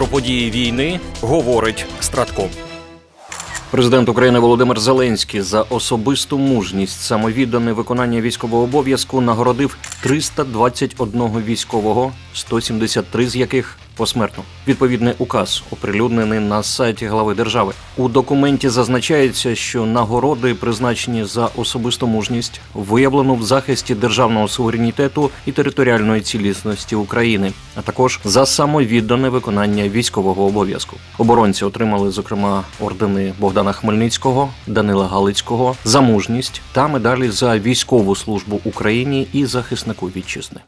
про події війни говорить Стратко. Президент України Володимир Зеленський за особисту мужність, самовіддане виконання військового обов'язку нагородив 321 військового, 173 з яких посмертно. Відповідний указ оприлюднений на сайті глави держави. У документі зазначається, що нагороди, призначені за особисту мужність, виявлено в захисті державного суверенітету і територіальної цілісності України, а також за самовіддане виконання військового обов'язку. Оборонці отримали зокрема ордени Богдана Хмельницького, Данила Галицького за мужність та медалі за військову службу Україні і захиснику вітчизни.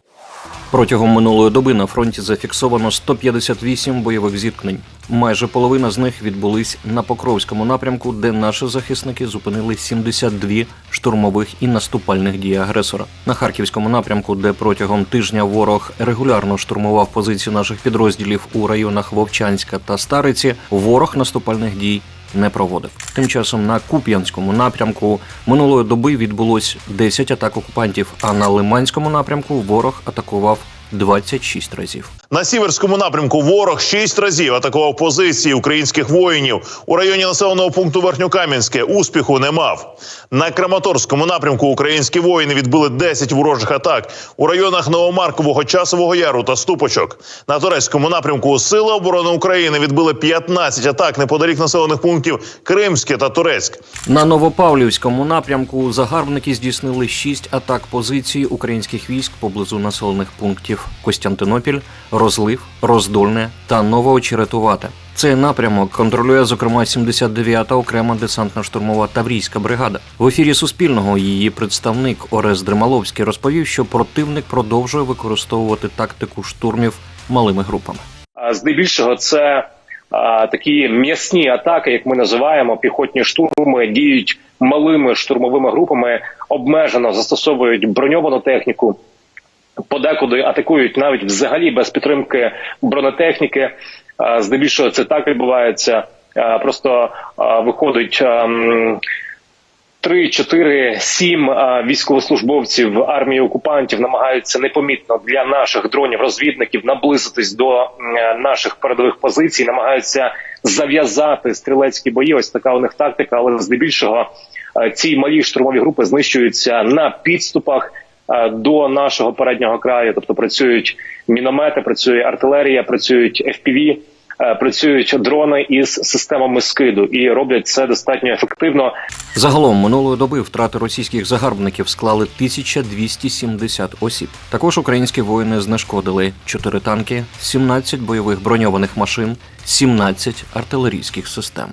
Протягом минулої доби на фронті зафіксовано 158 бойових зіткнень. Майже половина з них відбулись на Покровському напрямку, де наші захисники зупинили 72 штурмових і наступальних дій агресора. На харківському напрямку, де протягом тижня ворог регулярно штурмував позиції наших підрозділів у районах Вовчанська та Стариці, ворог наступальних дій не проводив. Тим часом на Куп'янському напрямку минулої доби відбулось 10 атак окупантів, а на Лиманському напрямку ворог атакував 26 разів. На сіверському напрямку ворог шість разів атакував позиції українських воїнів у районі населеного пункту Верхньокам'янське. Успіху не мав. На Краматорському напрямку українські воїни відбили 10 ворожих атак у районах Новомаркового, Часового Яру та Ступочок. На турецькому напрямку Сили оборони України відбили 15 атак неподалік населених пунктів Кримське та Турецьк. На Новопавлівському напрямку загарбники здійснили 6 атак позицій українських військ поблизу населених пунктів Костянтинопіль, Розлив, Роздольне та Новоочеретувате. Цей напрямок контролює зокрема 79-та окрема десантно-штурмова Таврійська бригада. В ефірі Суспільного її представник Орес Дремаловський розповів, що противник продовжує використовувати тактику штурмів малими групами. Здебільшого це такі м'ясні атаки, як ми називаємо, піхотні штурми, діють малими штурмовими групами, обмежено застосовують броньовану техніку. Подекуди атакують навіть взагалі без підтримки бронетехніки. Здебільшого це так відбувається. Просто виходить ам, 3, 4, 7 військовослужбовців армії окупантів намагаються непомітно для наших дронів-розвідників наблизитись до наших передових позицій, намагаються зав'язати стрілецькі бої. Ось така у них тактика, але здебільшого ці малі штурмові групи знищуються на підступах до нашого переднього краю. Тобто працюють міномети, працює артилерія, працюють FPV, е, працюють дрони із системами скиду і роблять це достатньо ефективно. Загалом минулої доби втрати російських загарбників склали 1270 осіб. Також українські воїни знешкодили 4 танки, 17 бойових броньованих машин, 17 артилерійських систем.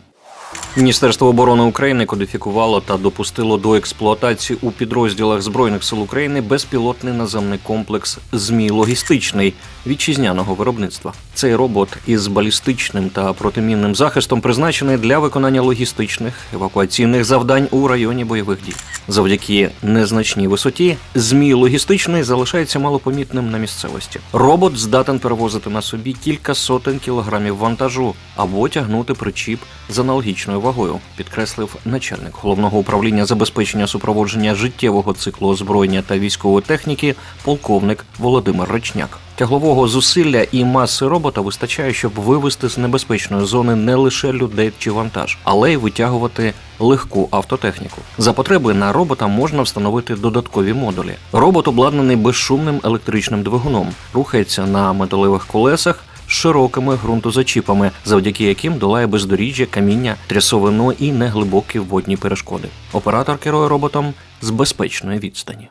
Міністерство оборони України кодифікувало та допустило до експлуатації у підрозділах збройних сил України безпілотний наземний комплекс ЗМІ логістичний вітчизняного виробництва. Цей робот із балістичним та протимінним захистом призначений для виконання логістичних евакуаційних завдань у районі бойових дій. Завдяки незначній висоті змій логістичний залишається малопомітним на місцевості. Робот здатен перевозити на собі кілька сотень кілограмів вантажу або тягнути причіп з аналогічною вагою, підкреслив начальник головного управління забезпечення супроводження життєвого циклу озброєння та військової техніки, полковник Володимир Речняк. Тяглового зусилля і маси робота вистачає, щоб вивести з небезпечної зони не лише людей чи вантаж, але й витягувати легку автотехніку. За потреби на робота можна встановити додаткові модулі. Робот обладнаний безшумним електричним двигуном, рухається на металевих колесах. З Широкими ґрунтозачіпами, завдяки яким долає бездоріжжя, каміння, трясовину і неглибокі водні перешкоди. Оператор керує роботом з безпечної відстані.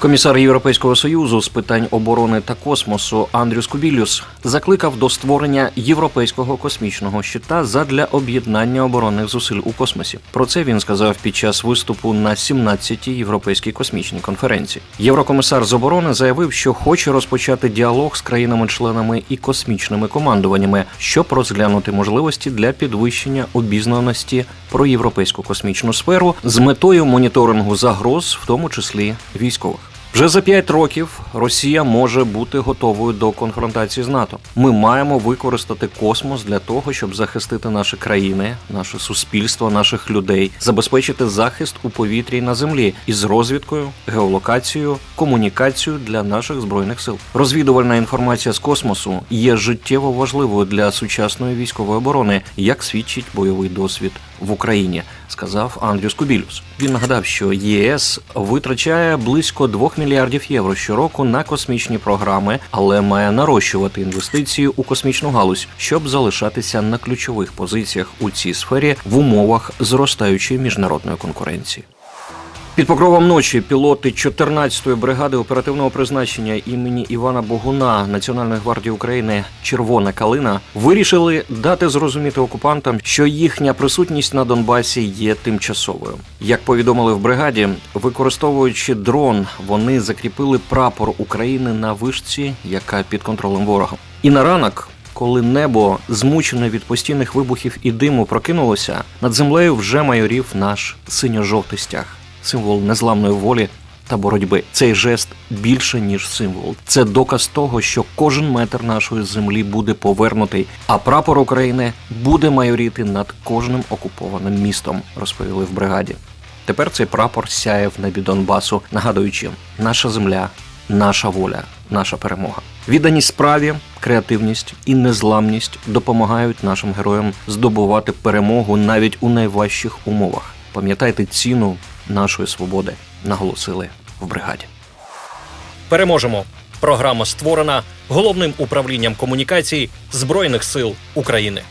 Комісар Європейського союзу з питань оборони та космосу Андрюс Кубілюс закликав до створення європейського космічного щита задля об'єднання оборонних зусиль у космосі. Про це він сказав під час виступу на 17-й європейській космічній конференції. Єврокомісар з оборони заявив, що хоче розпочати діалог з країнами-членами і космічними командуваннями, щоб розглянути можливості для підвищення обізнаності про європейську космічну сферу з метою моніторингу загроз, в тому числі військових. Вже за п'ять років Росія може бути готовою до конфронтації з НАТО. Ми маємо використати космос для того, щоб захистити наші країни, наше суспільство, наших людей, забезпечити захист у повітрі і на землі із розвідкою, геолокацією, комунікацією для наших збройних сил. Розвідувальна інформація з космосу є життєво важливою для сучасної військової оборони, як свідчить бойовий досвід в Україні, сказав Андрюс Кубілюс. Він нагадав, що ЄС витрачає близько 2 мільярдів євро щороку на космічні програми, але має нарощувати інвестиції у космічну галузь, щоб залишатися на ключових позиціях у цій сфері в умовах зростаючої міжнародної конкуренції. Під покровом ночі пілоти 14-ї бригади оперативного призначення імені Івана Богуна Національної гвардії України Червона калина вирішили дати зрозуміти окупантам, що їхня присутність на Донбасі є тимчасовою. Як повідомили в бригаді, використовуючи дрон, вони закріпили прапор України на вишці, яка під контролем ворога. І на ранок коли небо, змучене від постійних вибухів і диму, прокинулося, над землею вже майорів наш синьо-жовтий стяг, символ незламної волі та боротьби. Цей жест більше ніж символ. Це доказ того, що кожен метр нашої землі буде повернутий, а прапор України буде майоріти над кожним окупованим містом, розповіли в бригаді. Тепер цей прапор сяє в небі Донбасу, нагадуючи, наша земля, наша воля, наша перемога. Відданість справі, креативність і незламність допомагають нашим героям здобувати перемогу навіть у найважчих умовах. Пам'ятайте ціну нашої свободи, наголосили в бригаді. Переможемо. Програма створена головним управлінням комунікацій Збройних сил України.